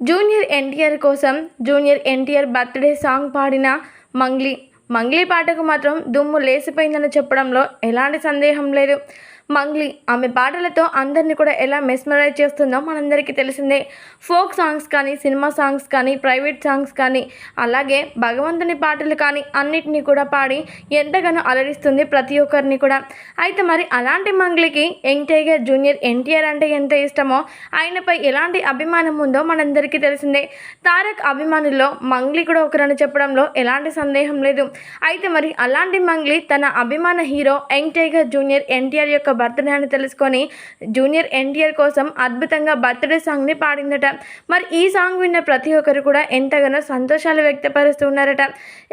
Junior NTR కోసం junior NTR birthday song పాడిన మంగ్లీ. మంగ్లీ పాటకు మాత్రం దుమ్ము లేసిపోయిందని చెప్పడంలో ఎలాంటి సందేహం లేదు. మంగ్లీ. ఆమె పాటలతో అందరినీ కూడా ఎలా మెస్మరైజ్ చేస్తుందో మనందరికీ తెలిసిందే. ఫోక్ సాంగ్స్ కానీ సినిమా సాంగ్స్ కానీ ప్రైవేట్ సాంగ్స్ కానీ అలాగే భగవంతుని పాటలు కానీ అన్నిటినీ కూడా పాడి ఎంతగానో అలరిస్తుంది ప్రతి ఒక్కరిని కూడా. అయితే మరి అలాంటి మంగ్లీకి యంగ్ టైగర్ జూనియర్ ఎన్టీఆర్ అంటే ఎంత ఇష్టమో ఆయనపై ఎలాంటి అభిమానం ఉందో మనందరికీ తెలిసిందే. తారక్ అభిమానుల్లో మంగ్లీ కూడా ఒకరని చెప్పడంలో ఎలాంటి సందేహం లేదు. అయితే మరి అలాంటి మంగ్లీ తన అభిమాన hero young tiger junior NTR యొక్క బర్త్డే అని తెలుసుకొని జూనియర్ ఎన్టీఆర్ కోసం అద్భుతంగా బర్త్డే సాంగ్ని పాడిందట. మరి ఈ సాంగ్ విన్న ప్రతి ఒక్కరు కూడా ఎంతగానో సంతోషాలు వ్యక్తపరుస్తున్నారట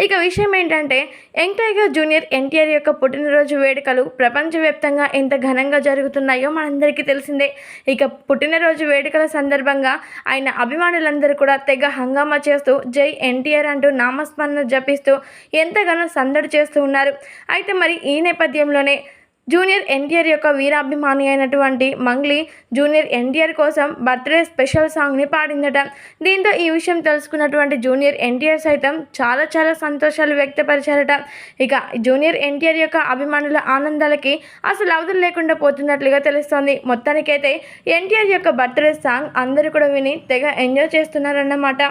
ఇక విషయం ఏంటంటే యంగ్ టైగర్ జూనియర్ ఎన్టీఆర్ యొక్క పుట్టినరోజు వేడుకలు ప్రపంచవ్యాప్తంగా ఎంత ఘనంగా జరుగుతున్నాయో మనందరికీ తెలిసిందే. ఇక పుట్టినరోజు వేడుకల సందర్భంగా ఆయన అభిమానులందరూ కూడా తెగ హంగామా చేస్తూ జై ఎన్టీఆర్ అంటూ నామస్మరణ జపిస్తూ ఎంతగానో సందడి చేస్తూ ఉన్నారు. అయితే మరి ఈ నేపథ్యంలోనే జూనియర్ ఎన్టీఆర్ యొక్క వీరాభిమాని అయినటువంటి మంగ్లీ జూనియర్ ఎన్టీఆర్ కోసం బర్త్డే స్పెషల్ సాంగ్ని పాడిందట. దీంతో ఈ విషయం తెలుసుకున్నటువంటి జూనియర్ ఎన్టీఆర్ సైతం చాలా చాలా సంతోషాలు వ్యక్తపరిచారట. ఇక జూనియర్ ఎన్టీఆర్ యొక్క అభిమానుల ఆనందాలకి అసలు అవధులు లేకుండా పోతున్నట్లుగా తెలుస్తోంది. మొత్తానికైతే ఎన్టీఆర్ యొక్క బర్త్డే సాంగ్ అందరూ కూడా విని తెగ ఎంజాయ్ చేస్తున్నారన్నమాట.